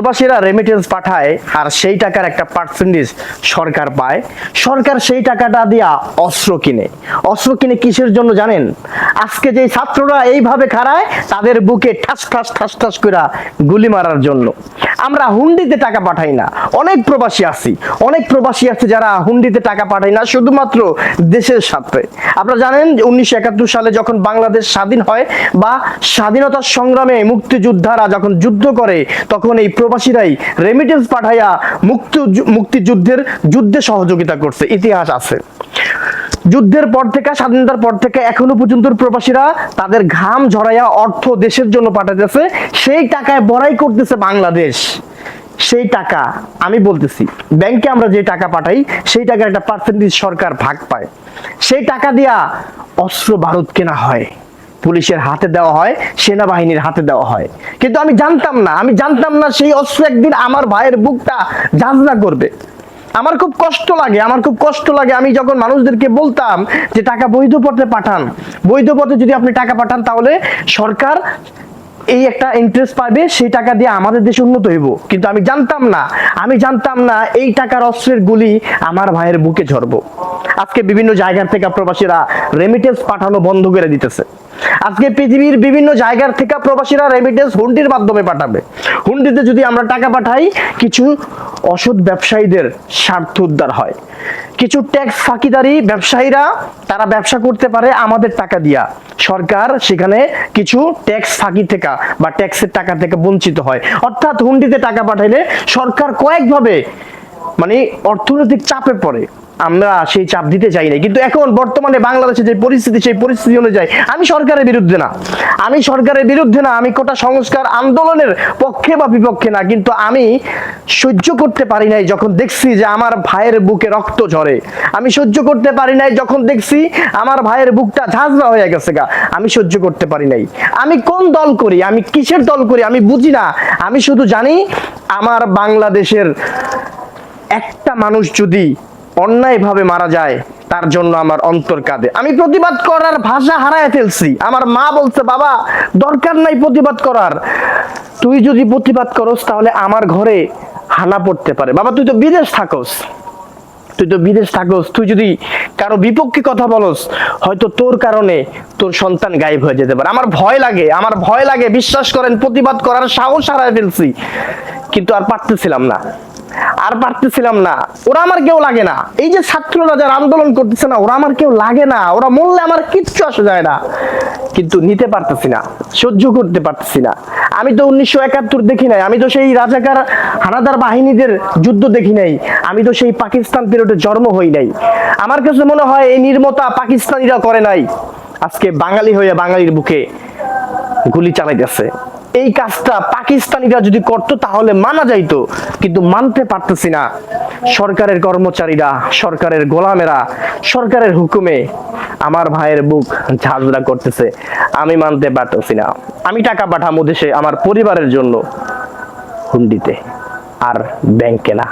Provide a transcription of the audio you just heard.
প্রবাসীরা রেমিটেন্স পাঠায় আর সেই টাকার একটা পার্সেন্টেজ সরকার পায়। সরকার সেই টাকাটা দিয়া অস্ত্র কিনে। অস্ত্র কিনে কিসের জন্য জানেন? আজকে যে ছাত্ররা এইভাবে খাড়ায়, তাদের বুকে ঠাস ঠাস ঠাস ঠাস করে গুলি মারার জন্য। আমরা হুন্ডিতে টাকা পাঠাই না। অনেক প্রবাসী আছি। অনেক প্রবাসী আছে যারা হুন্ডিতে টাকা পাঠায় না, শুধুমাত্র দেশের সাথে আপনারা জানেন উনিশশো একাত্তর সালে যখন বাংলাদেশ স্বাধীন হয় বা স্বাধীনতার সংগ্রামে মুক্তিযোদ্ধারা যখন যুদ্ধ করে, তখন এই প্রবাসীরাই রেমিটেন্স পাঠাইয়া মুক্তি মুক্তিযুদ্ধের যুদ্ধে সহযোগিতা করছে। ইতিহাস আছে। যুদ্ধের পর থেকে, স্বাধীনতার পর থেকে, এখনও পর্যন্ত প্রবাসীরা তাদের ঘাম ঝরাইয়া অর্থ দেশের জন্য পাঠাতেছে সেই টাকায় বড়াই করতেছে বাংলাদেশ। সেই টাকা, আমি বলতেছি, ব্যাংকে আমরা যে টাকা পাঠাই, সেই টাকার একটা পার্সেন্টেজ সরকার ভাগ পায়। সেই টাকা দিয়া অস্ত্র ভারত কেনা হয়। পুলিশের হাতে দেওয়া হয়, সেনাবাহিনীর হাতে দেওয়া হয়। কিন্তু আমি জানতাম না, আমি জানতাম না সেই অস্ত্র একদিন আমার ভাইয়ের বুকটা জাজনা করবে। আমার খুব কষ্ট লাগে, আমার খুব কষ্ট লাগে। আমি যখন মানুষদেরকে বলতাম যে টাকা বৈধ পথে পাঠান, বৈধ পথে যদি আপনি টাকা পাঠান, তাহলে সরকার এই একটা ইন্টারেস্ট পাবে, সেই টাকা দিয়ে আমাদের দেশ উন্নত হইব। কিন্তু আমি জানতাম না, আমি জানতাম না এই টাকার অস্ত্রের গুলি আমার ভাইয়ের বুকে ঝরবো। আজকে বিভিন্ন জায়গার থেকে প্রবাসীরা রেমিটেন্স পাঠানো বন্ধ করে দিতেছে। আজকে পৃথিবীর বিভিন্ন জায়গার থেকে প্রবাসীরা রেমিটেন্স হুন্ডির মাধ্যমে পাঠাবে। হুন্ডিতে যদি আমরা টাকা পাঠাই, কিছু অসৎ ব্যবসায়ীদের স্বার্থ উদ্ধার হয়। কিছু ট্যাক্স ফাঁকিদারি ব্যবসায়ীরা, তারা ব্যবসা করতে পারে আমাদের টাকা দিয়া। সরকার সেখানে কিছু ট্যাক্স ফাঁকি থেকে বা ট্যাক্সের টাকা থেকে বঞ্চিত হয়। অর্থাৎ হুন্ডিতে টাকা পাঠাইলে সরকার কয়েকভাবে মানে অর্থনৈতিক চাপে পড়ে। আমরা সেই চাপ দিতে চাই না কিন্তু এখন বর্তমানে বাংলাদেশে যে পরিস্থিতি, সেই পরিস্থিতি অনুযায়ী আমি সরকারের বিরুদ্ধে না। আমি সরকারের বিরুদ্ধে না, আমি কোটা সংস্কার আন্দোলনের পক্ষে বা বিপক্ষে না, কিন্তু আমি সহ্য করতে পারি নাই যখন দেখছি যে আমার ভাইয়ের বুকে রক্ত ঝরে। আমি সহ্য করতে পারি নাই যখন দেখছি আমার ভাইয়ের বুকটা ঝাঁঝরা হয়ে গেছে গা। আমি সহ্য করতে পারি নাই। আমি কোন দল করি? আমি কিসের দল করি? আমি বুঝি না। আমি শুধু জানি আমার বাংলাদেশের একটা মানুষ যদি অন্যায়ভাবে মারা যায়, তার জন্য আমার অন্তর কাঁদে। আমি প্রতিবাদ করার ভাষা হারায় ফেলছি। আমার মা বলছে, বাবা, দরকার নাই প্রতিবাদ করার। তুই যদি প্রতিবাদ করস, তাহলে আমার ঘরে হানা পড়তে পারে। বাবা, তুই তো বিদেশ থাকস। তুই তো বিদেশ থাকস। তুই যদি কারও বিপক্ষে কথা বলস, হয়তো তোর কারণে তোর সন্তান গায়েব হয়ে যেতে পারে। আমার ভয় লাগে, আমার ভয় লাগে। বিশ্বাস করেন, প্রতিবাদ করার সাহস হারায় ফেলছি। কিন্তু আর পারতেছিলাম না। আর পারতেছিলাম না। ওরা আমার কেউ লাগে না। এই যে ছাত্ররা যারা আন্দোলন করতেছে না, ওরা আমার কেউ লাগে না। ওরা মরলে আমার কিচ্ছু আসে যায় না। কিন্তু নিতে পারতেছি না, সহ্য করতে পারতেছি না। আমি তো উনিশশো একাত্তর দেখি নাই, আমি তো সেই রাজাকার হানাদার বাহিনীদের যুদ্ধ দেখি নাই। আমি তো সেই পাকিস্তান পিরিয়ডে জন্ম হই নাই। আমার কাছে মনে হয় এই নির্মতা পাকিস্তানিরা করে নাই। আজকে বাঙালি হয়ে বাঙালির বুকে গুলি চালাইতেছে। এই কাজটা পাকিস্তানিরা যদি করতো, তাহলে মানা যাইতো। কিন্তু মানতে পারতেছি না। সরকারের কর্মচারীরা, সরকারের গোলামেরা, সরকারের হুকুমে আমার ভাইয়ের বুক ঝাঁঝরা করতেছে। আমি মানতে পারতেছি না। আমি টাকা পাঠামো দেশে, আমার পরিবারের জন্য। হুন্ডিতে। আর ব্যাংকে না।